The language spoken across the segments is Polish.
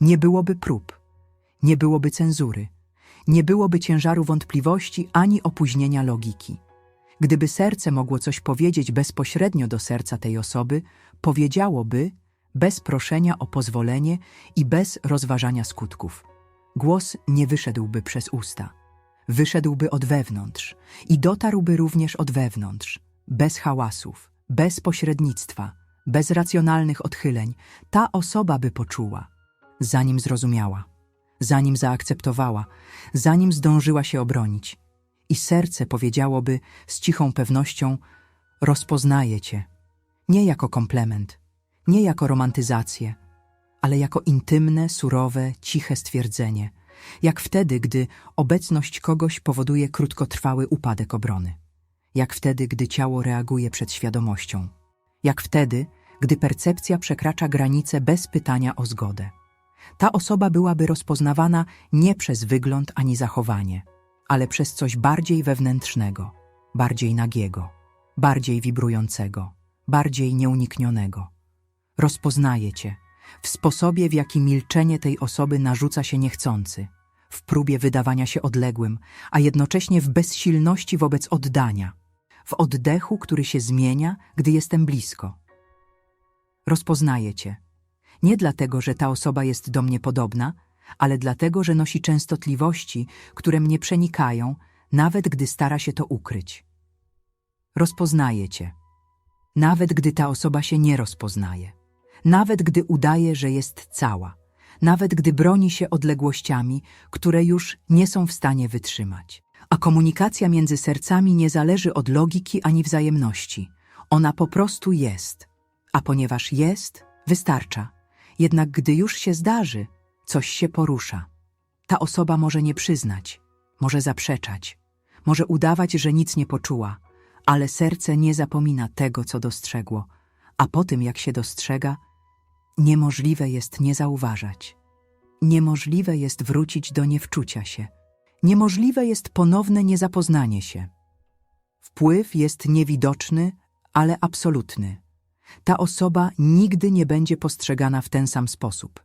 Nie byłoby prób, nie byłoby cenzury, nie byłoby ciężaru wątpliwości ani opóźnienia logiki. Gdyby serce mogło coś powiedzieć bezpośrednio do serca tej osoby, powiedziałoby bez proszenia o pozwolenie i bez rozważania skutków. Głos nie wyszedłby przez usta. Wyszedłby od wewnątrz i dotarłby również od wewnątrz, bez hałasów, bez pośrednictwa, bez racjonalnych odchyleń. Ta osoba by poczuła, zanim zrozumiała, zanim zaakceptowała, zanim zdążyła się obronić. I serce powiedziałoby z cichą pewnością: Rozpoznaję cię. Nie jako komplement, nie jako romantyzację, ale jako intymne, surowe, ciche stwierdzenie, jak wtedy, gdy obecność kogoś powoduje krótkotrwały upadek obrony, jak wtedy, gdy ciało reaguje przed świadomością, jak wtedy, gdy percepcja przekracza granice bez pytania o zgodę. Ta osoba byłaby rozpoznawana nie przez wygląd ani zachowanie, ale przez coś bardziej wewnętrznego, bardziej nagiego, bardziej wibrującego, bardziej nieuniknionego. Rozpoznaje cię w sposobie, w jaki milczenie tej osoby narzuca się niechcący, w próbie wydawania się odległym, a jednocześnie w bezsilności wobec oddania, w oddechu, który się zmienia, gdy jestem blisko. Rozpoznaję cię. Nie dlatego, że ta osoba jest do mnie podobna, ale dlatego, że nosi częstotliwości, które mnie przenikają, nawet gdy stara się to ukryć. Rozpoznaję cię. Nawet gdy ta osoba się nie rozpoznaje. Nawet gdy udaje, że jest cała. Nawet gdy broni się odległościami, które już nie są w stanie wytrzymać. A komunikacja między sercami nie zależy od logiki ani wzajemności. Ona po prostu jest. A ponieważ jest, wystarcza. Jednak gdy już się zdarzy, coś się porusza. Ta osoba może nie przyznać, może zaprzeczać, może udawać, że nic nie poczuła, ale serce nie zapomina tego, co dostrzegło, a po tym, jak się dostrzega, niemożliwe jest nie zauważać. Niemożliwe jest wrócić do niewczucia się. Niemożliwe jest ponowne niezapoznanie się. Wpływ jest niewidoczny, ale absolutny. Ta osoba nigdy nie będzie postrzegana w ten sam sposób,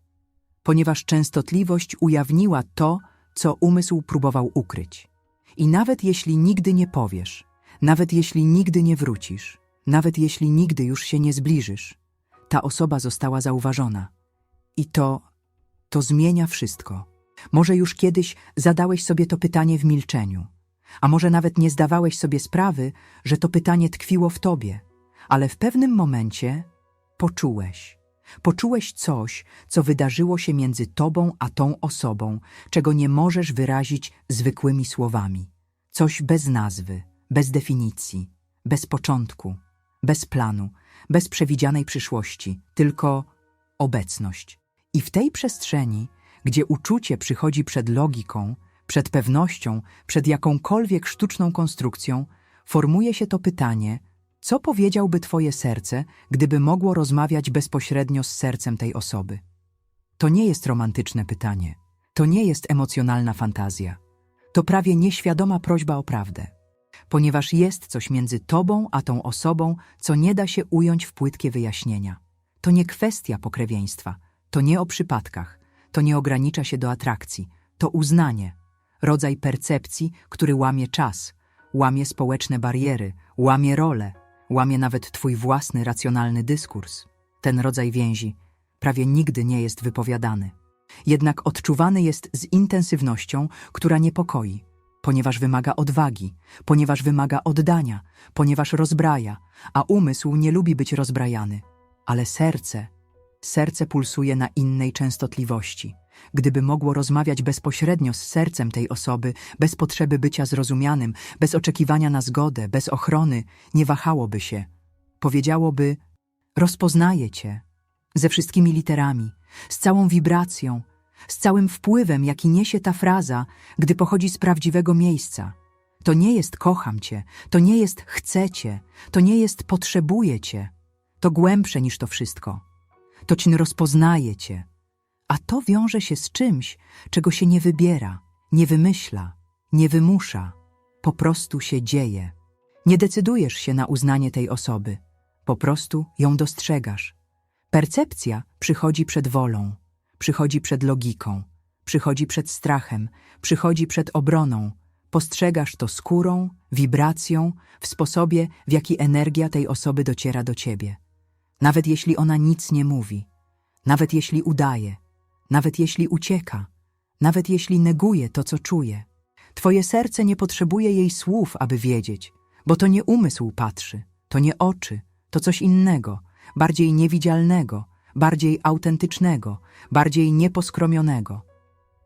ponieważ częstotliwość ujawniła to, co umysł próbował ukryć. I nawet jeśli nigdy nie powiesz, nawet jeśli nigdy nie wrócisz, nawet jeśli nigdy już się nie zbliżysz, ta osoba została zauważona. I to, to zmienia wszystko. Może już kiedyś zadałeś sobie to pytanie w milczeniu, a może nawet nie zdawałeś sobie sprawy, że to pytanie tkwiło w tobie, ale w pewnym momencie poczułeś. Poczułeś coś, co wydarzyło się między tobą a tą osobą, czego nie możesz wyrazić zwykłymi słowami. Coś bez nazwy, bez definicji, bez początku, bez planu, bez przewidzianej przyszłości, tylko obecność. I w tej przestrzeni, gdzie uczucie przychodzi przed logiką, przed pewnością, przed jakąkolwiek sztuczną konstrukcją, formuje się to pytanie, co powiedziałby Twoje serce, gdyby mogło rozmawiać bezpośrednio z sercem tej osoby? To nie jest romantyczne pytanie. To nie jest emocjonalna fantazja. To prawie nieświadoma prośba o prawdę. Ponieważ jest coś między Tobą a tą osobą, co nie da się ująć w płytkie wyjaśnienia. To nie kwestia pokrewieństwa. To nie o przypadkach. To nie ogranicza się do atrakcji. To uznanie. Rodzaj percepcji, który łamie czas, łamie społeczne bariery, łamie role, łamie nawet twój własny racjonalny dyskurs. Ten rodzaj więzi prawie nigdy nie jest wypowiadany. Jednak odczuwany jest z intensywnością, która niepokoi, ponieważ wymaga odwagi, ponieważ wymaga oddania, ponieważ rozbraja, a umysł nie lubi być rozbrajany. Ale serce, serce pulsuje na innej częstotliwości. Gdyby mogło rozmawiać bezpośrednio z sercem tej osoby, bez potrzeby bycia zrozumianym, bez oczekiwania na zgodę, bez ochrony, nie wahałoby się. Powiedziałoby: Rozpoznaję cię ze wszystkimi literami, z całą wibracją, z całym wpływem, jaki niesie ta fraza, gdy pochodzi z prawdziwego miejsca. To nie jest kocham cię, to nie jest chcę cię, to nie jest potrzebuję cię. To głębsze niż to wszystko. To ci rozpoznaje cię. A to wiąże się z czymś, czego się nie wybiera, nie wymyśla, nie wymusza. Po prostu się dzieje. Nie decydujesz się na uznanie tej osoby. Po prostu ją dostrzegasz. Percepcja przychodzi przed wolą, Przychodzi przed logiką, przychodzi przed strachem, przychodzi przed obroną. Postrzegasz to skórą, wibracją, w sposobie, w jaki energia tej osoby dociera do ciebie. Nawet jeśli ona nic nie mówi, nawet jeśli udaje, nawet jeśli ucieka, nawet jeśli neguje to, co czuje. Twoje serce nie potrzebuje jej słów, aby wiedzieć, bo to nie umysł patrzy, to nie oczy, to coś innego, bardziej niewidzialnego, bardziej autentycznego, bardziej nieposkromionego.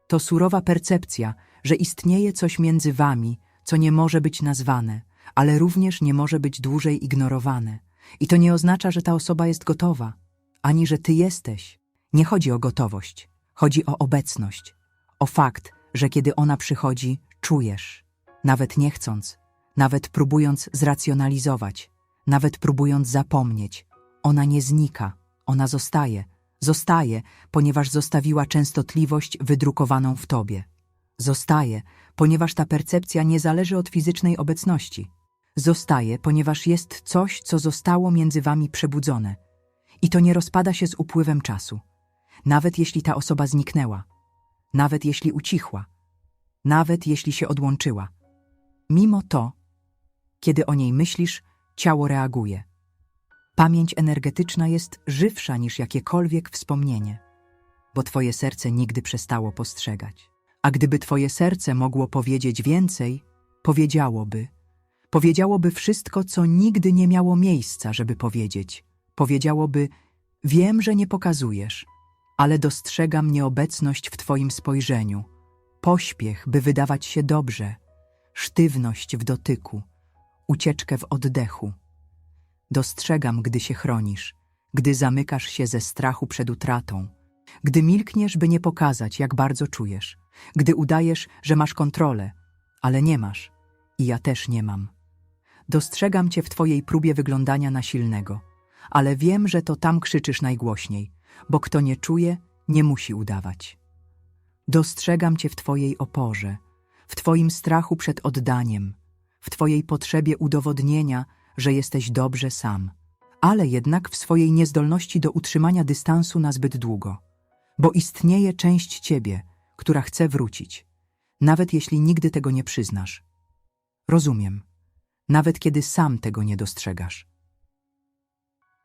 To surowa percepcja, że istnieje coś między wami, co nie może być nazwane, ale również nie może być dłużej ignorowane. I to nie oznacza, że ta osoba jest gotowa, ani że ty jesteś. Nie chodzi o gotowość, chodzi o obecność, o fakt, że kiedy ona przychodzi, czujesz, nawet nie chcąc, nawet próbując zracjonalizować, nawet próbując zapomnieć, ona nie znika, ona zostaje, zostaje, ponieważ zostawiła częstotliwość wydrukowaną w tobie. Zostaje, ponieważ ta percepcja nie zależy od fizycznej obecności. Zostaje, ponieważ jest coś, co zostało między wami przebudzone. I to nie rozpada się z upływem czasu. Nawet jeśli ta osoba zniknęła, nawet jeśli ucichła, nawet jeśli się odłączyła. Mimo to, kiedy o niej myślisz, ciało reaguje. Pamięć energetyczna jest żywsza niż jakiekolwiek wspomnienie, bo twoje serce nigdy przestało postrzegać. A gdyby twoje serce mogło powiedzieć więcej, powiedziałoby. Powiedziałoby wszystko, co nigdy nie miało miejsca, żeby powiedzieć. Powiedziałoby: Wiem, że nie pokazujesz, ale dostrzegam nieobecność w twoim spojrzeniu, pośpiech, by wydawać się dobrze, sztywność w dotyku, ucieczkę w oddechu. Dostrzegam, gdy się chronisz, gdy zamykasz się ze strachu przed utratą, gdy milkniesz, by nie pokazać, jak bardzo czujesz, gdy udajesz, że masz kontrolę, ale nie masz. I ja też nie mam. Dostrzegam cię w twojej próbie wyglądania na silnego, ale wiem, że to tam krzyczysz najgłośniej, bo kto nie czuje, nie musi udawać. Dostrzegam cię w twojej oporze, w twoim strachu przed oddaniem, w twojej potrzebie udowodnienia, że jesteś dobrze sam, ale jednak w swojej niezdolności do utrzymania dystansu na zbyt długo, bo istnieje część ciebie, która chce wrócić, nawet jeśli nigdy tego nie przyznasz. Rozumiem, nawet kiedy sam tego nie dostrzegasz.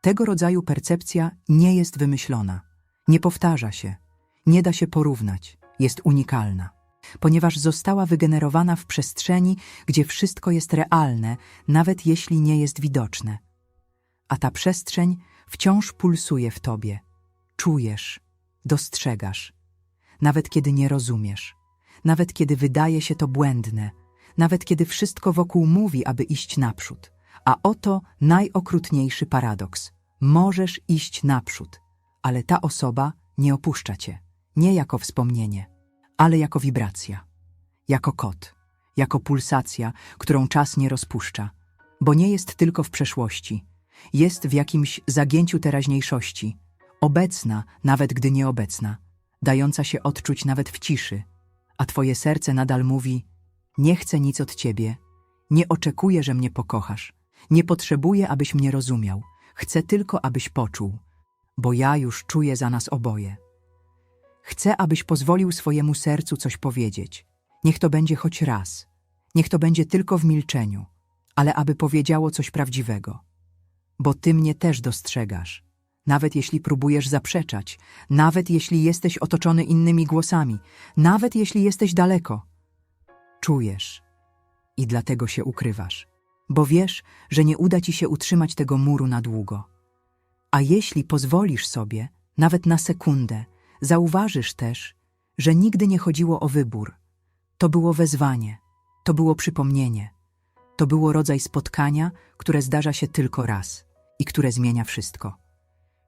Tego rodzaju percepcja nie jest wymyślona, nie powtarza się, nie da się porównać, jest unikalna, ponieważ została wygenerowana w przestrzeni, gdzie wszystko jest realne, nawet jeśli nie jest widoczne. A ta przestrzeń wciąż pulsuje w tobie. Czujesz, dostrzegasz, nawet kiedy nie rozumiesz, nawet kiedy wydaje się to błędne, nawet kiedy wszystko wokół mówi, aby iść naprzód. A oto najokrutniejszy paradoks. Możesz iść naprzód, ale ta osoba nie opuszcza cię, nie jako wspomnienie, ale jako wibracja, jako kod, jako pulsacja, którą czas nie rozpuszcza, bo nie jest tylko w przeszłości, jest w jakimś zagięciu teraźniejszości, obecna, nawet gdy nieobecna, dająca się odczuć nawet w ciszy, a twoje serce nadal mówi: Nie chcę nic od ciebie, nie oczekuję, że mnie pokochasz, nie potrzebuję, abyś mnie rozumiał, chcę tylko, abyś poczuł, bo ja już czuję za nas oboje. Chcę, abyś pozwolił swojemu sercu coś powiedzieć. Niech to będzie choć raz, niech to będzie tylko w milczeniu, ale aby powiedziało coś prawdziwego. Bo ty mnie też dostrzegasz, nawet jeśli próbujesz zaprzeczać, nawet jeśli jesteś otoczony innymi głosami, nawet jeśli jesteś daleko. Czujesz i dlatego się ukrywasz, bo wiesz, że nie uda ci się utrzymać tego muru na długo. A jeśli pozwolisz sobie, nawet na sekundę, zauważysz też, że nigdy nie chodziło o wybór. To było wezwanie, to było przypomnienie, to było rodzaj spotkania, które zdarza się tylko raz i które zmienia wszystko.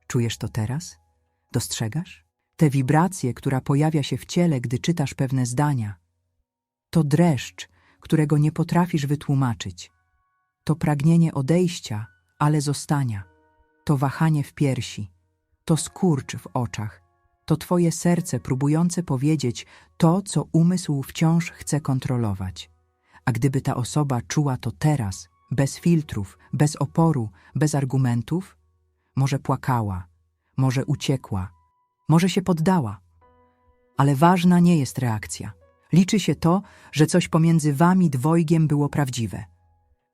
Czujesz to teraz? Dostrzegasz? Te wibracje, która pojawia się w ciele, gdy czytasz pewne zdania. To dreszcz, którego nie potrafisz wytłumaczyć. To pragnienie odejścia, ale zostania. To wahanie w piersi. To skurcz w oczach. To twoje serce próbujące powiedzieć to, co umysł wciąż chce kontrolować. A gdyby ta osoba czuła to teraz, bez filtrów, bez oporu, bez argumentów, może płakała, może uciekła, może się poddała, Ale ważna nie jest reakcja. Liczy się to, że coś pomiędzy wami dwojgiem było prawdziwe.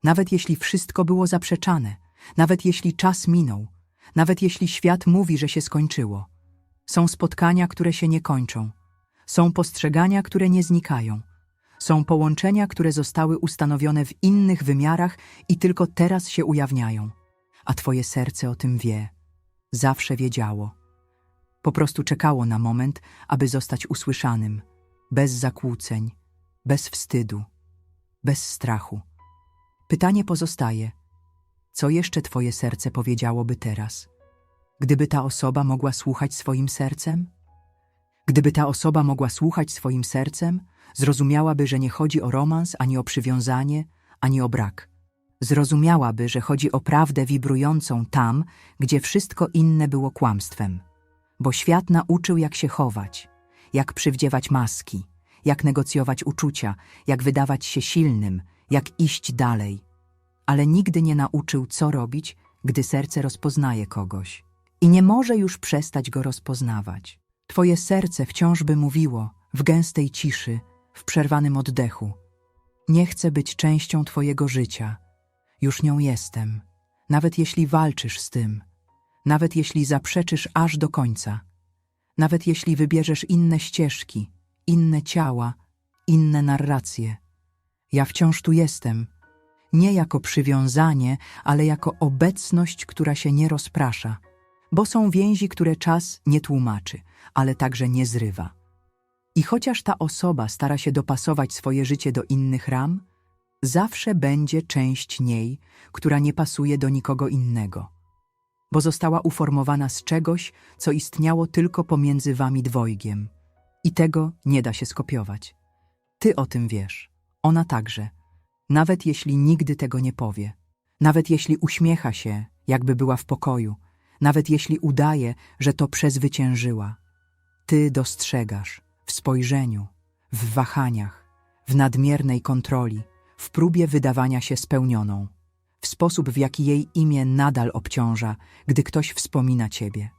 Nawet jeśli wszystko było zaprzeczane, nawet jeśli czas minął, nawet jeśli świat mówi, że się skończyło. Są spotkania, które się nie kończą. Są postrzegania, które nie znikają. Są połączenia, które zostały ustanowione w innych wymiarach i tylko teraz się ujawniają. A twoje serce o tym wie. Zawsze wiedziało. Po prostu czekało na moment, aby zostać usłyszanym, bez zakłóceń, bez wstydu, bez strachu. Pytanie pozostaje: co jeszcze twoje serce powiedziałoby teraz? Gdyby ta osoba mogła słuchać swoim sercem? Gdyby ta osoba mogła słuchać swoim sercem, zrozumiałaby, że nie chodzi o romans, ani o przywiązanie, ani o brak. Zrozumiałaby, że chodzi o prawdę wibrującą tam, gdzie wszystko inne było kłamstwem. Bo świat nauczył, jak się chować, jak przywdziewać maski, jak negocjować uczucia, jak wydawać się silnym, jak iść dalej. Ale nigdy nie nauczył, co robić, gdy serce rozpoznaje kogoś. I nie może już przestać go rozpoznawać. Twoje serce wciąż by mówiło, w gęstej ciszy, w przerwanym oddechu. Nie chcę być częścią Twojego życia. Już nią jestem. Nawet jeśli walczysz z tym. Nawet jeśli zaprzeczysz aż do końca. Nawet jeśli wybierzesz inne ścieżki, inne ciała, inne narracje. Ja wciąż tu jestem. Nie jako przywiązanie, ale jako obecność, która się nie rozprasza. Bo są więzi, które czas nie tłumaczy, ale także nie zrywa. I chociaż ta osoba stara się dopasować swoje życie do innych ram, zawsze będzie część niej, która nie pasuje do nikogo innego, bo została uformowana z czegoś, co istniało tylko pomiędzy wami dwojgiem. I tego nie da się skopiować. Ty o tym wiesz, ona także, nawet jeśli nigdy tego nie powie, nawet jeśli uśmiecha się, jakby była w pokoju, nawet jeśli udaje, że to przezwyciężyła. Ty dostrzegasz w spojrzeniu, w wahaniach, w nadmiernej kontroli, w próbie wydawania się spełnioną, w sposób, w jaki jej imię nadal obciąża, gdy ktoś wspomina ciebie.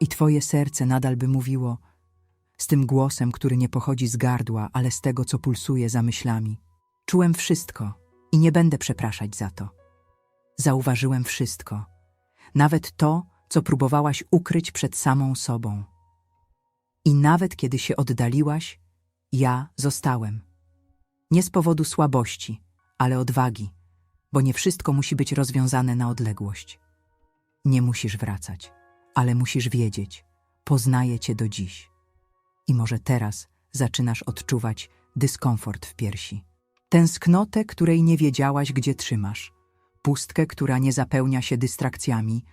I twoje serce nadal by mówiło, z tym głosem, który nie pochodzi z gardła, ale z tego, co pulsuje za myślami. Czułem wszystko i nie będę przepraszać za to. Zauważyłem wszystko, nawet to, co próbowałaś ukryć przed samą sobą. I nawet kiedy się oddaliłaś, ja zostałem. Nie z powodu słabości, ale odwagi, bo nie wszystko musi być rozwiązane na odległość. Nie musisz wracać, ale musisz wiedzieć, poznaję cię do dziś. I może teraz zaczynasz odczuwać dyskomfort w piersi. Tęsknotę, której nie wiedziałaś, gdzie trzymasz. Pustkę, która nie zapełnia się dystrakcjami.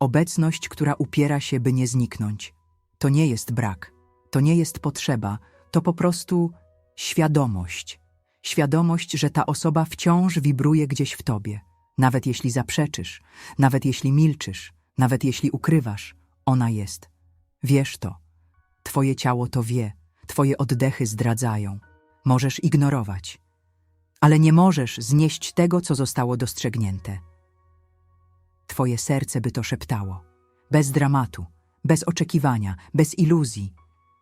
Obecność, która upiera się, by nie zniknąć. To nie jest brak, to nie jest potrzeba, to po prostu świadomość. Świadomość, że ta osoba wciąż wibruje gdzieś w tobie. Nawet jeśli zaprzeczysz, nawet jeśli milczysz, nawet jeśli ukrywasz, ona jest. Wiesz to. Twoje ciało to wie, twoje oddechy zdradzają. Możesz ignorować, ale nie możesz znieść tego, co zostało dostrzegnięte. Twoje serce by to szeptało, bez dramatu, bez oczekiwania, bez iluzji,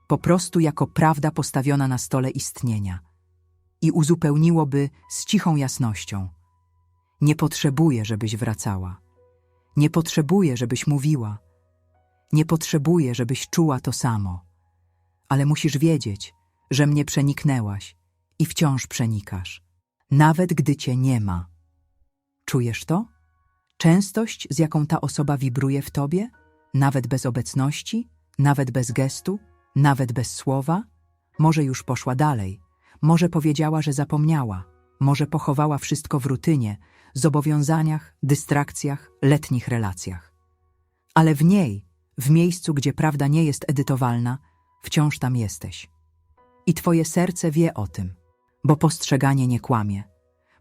po prostu jako prawda postawiona na stole istnienia i uzupełniłoby z cichą jasnością. Nie potrzebuję, żebyś wracała. Nie potrzebuję, żebyś mówiła. Nie potrzebuję, żebyś czuła to samo. Ale musisz wiedzieć, że mnie przeniknęłaś i wciąż przenikasz, nawet gdy cię nie ma. Czujesz to? Częstość, z jaką ta osoba wibruje w tobie, nawet bez obecności, nawet bez gestu, nawet bez słowa? Może już poszła dalej, może powiedziała, że zapomniała, może pochowała wszystko w rutynie, zobowiązaniach, dystrakcjach, letnich relacjach. Ale w niej, w miejscu, gdzie prawda nie jest edytowalna, wciąż tam jesteś. I twoje serce wie o tym, bo postrzeganie nie kłamie.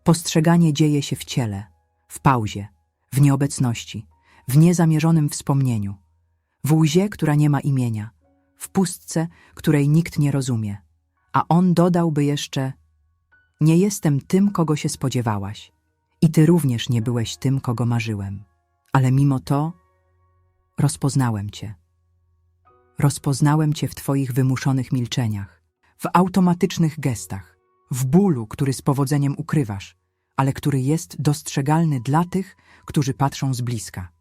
Postrzeganie dzieje się w ciele, w pauzie, w nieobecności, w niezamierzonym wspomnieniu, w łzie, która nie ma imienia, w pustce, której nikt nie rozumie. A on dodałby jeszcze: Nie jestem tym, kogo się spodziewałaś, i ty również nie byłeś tym, kogo marzyłem. Ale mimo to rozpoznałem cię. Rozpoznałem cię w twoich wymuszonych milczeniach, w automatycznych gestach, w bólu, który z powodzeniem ukrywasz, ale który jest dostrzegalny dla tych, którzy patrzą z bliska.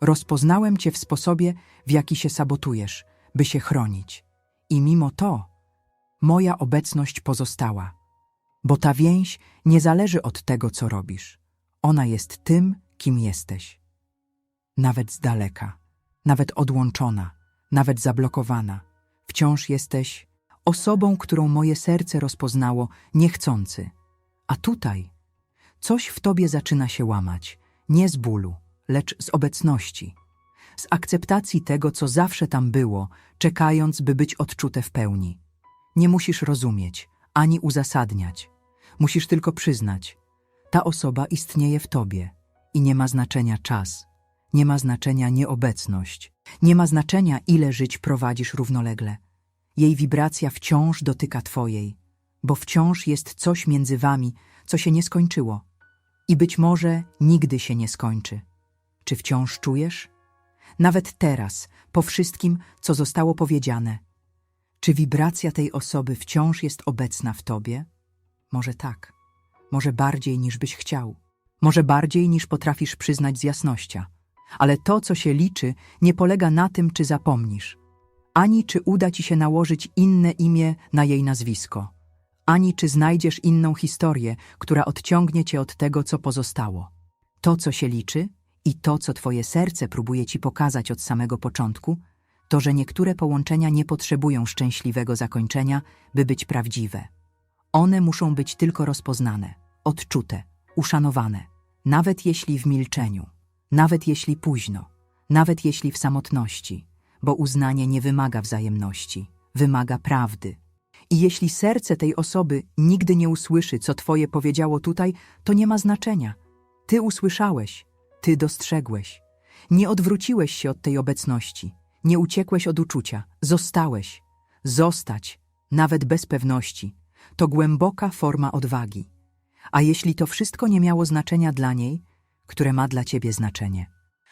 Rozpoznałem cię w sposobie, w jaki się sabotujesz, by się chronić. I mimo to moja obecność pozostała, bo ta więź nie zależy od tego, co robisz. Ona jest tym, kim jesteś. Nawet z daleka, nawet odłączona, nawet zablokowana, wciąż jesteś osobą, którą moje serce rozpoznało niechcący. A tutaj coś w tobie zaczyna się łamać, nie z bólu, lecz z obecności, z akceptacji tego, co zawsze tam było, czekając, by być odczute w pełni. Nie musisz rozumieć, ani uzasadniać. Musisz tylko przyznać, ta osoba istnieje w tobie i nie ma znaczenia czas, nie ma znaczenia nieobecność, nie ma znaczenia, ile żyć prowadzisz równolegle. Jej wibracja wciąż dotyka twojej, bo wciąż jest coś między wami, co się nie skończyło i być może nigdy się nie skończy. Czy wciąż czujesz? Nawet teraz, po wszystkim, co zostało powiedziane, czy wibracja tej osoby wciąż jest obecna w tobie? Może tak, może bardziej niż byś chciał, może bardziej niż potrafisz przyznać z jasnością. Ale to, co się liczy, nie polega na tym, czy zapomnisz, ani czy uda ci się nałożyć inne imię na jej nazwisko, ani czy znajdziesz inną historię, która odciągnie cię od tego, co pozostało. To, co się liczy i to, co twoje serce próbuje ci pokazać od samego początku, to, że niektóre połączenia nie potrzebują szczęśliwego zakończenia, by być prawdziwe. One muszą być tylko rozpoznane, odczute, uszanowane, nawet jeśli w milczeniu, nawet jeśli późno, nawet jeśli w samotności, bo uznanie nie wymaga wzajemności, wymaga prawdy. I jeśli serce tej osoby nigdy nie usłyszy, co twoje powiedziało tutaj, to nie ma znaczenia. Ty usłyszałeś, ty dostrzegłeś. Nie odwróciłeś się od tej obecności, nie uciekłeś od uczucia, zostałeś. Zostać, nawet bez pewności, to głęboka forma odwagi. A jeśli to wszystko nie miało znaczenia dla niej, które ma dla ciebie znaczenie,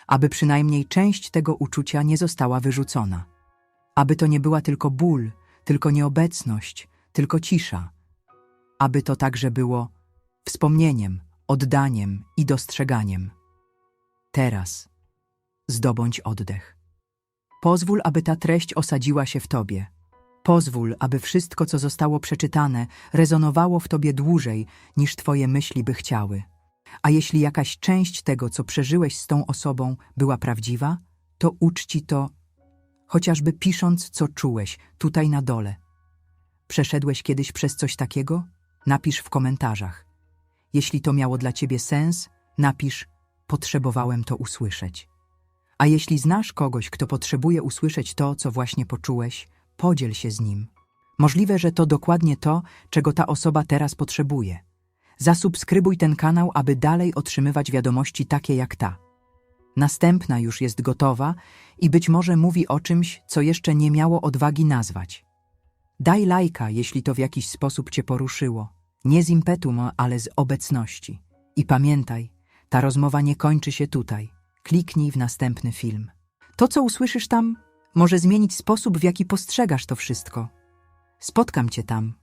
aby przynajmniej część tego uczucia nie została wyrzucona, aby to nie była tylko ból, tylko nieobecność, tylko cisza, aby to także było wspomnieniem, oddaniem i dostrzeganiem. Teraz zdobądź oddech. Pozwól, aby ta treść osadziła się w tobie. Pozwól, aby wszystko, co zostało przeczytane, rezonowało w tobie dłużej, niż twoje myśli by chciały. A jeśli jakaś część tego, co przeżyłeś z tą osobą, była prawdziwa, to uczci to, chociażby pisząc, co czułeś, tutaj na dole. Przeszedłeś kiedyś przez coś takiego? Napisz w komentarzach. Jeśli to miało dla ciebie sens, napisz potrzebowałem to usłyszeć. A jeśli znasz kogoś, kto potrzebuje usłyszeć to, co właśnie poczułeś, podziel się z nim. Możliwe, że to dokładnie to, czego ta osoba teraz potrzebuje. Zasubskrybuj ten kanał, aby dalej otrzymywać wiadomości takie jak ta. Następna już jest gotowa i być może mówi o czymś, co jeszcze nie miało odwagi nazwać. Daj lajka, jeśli to w jakiś sposób cię poruszyło. Nie z impetu, ale z obecności. I pamiętaj, ta rozmowa nie kończy się tutaj. Kliknij w następny film. To, co usłyszysz tam, może zmienić sposób, w jaki postrzegasz to wszystko. Spotkam cię tam.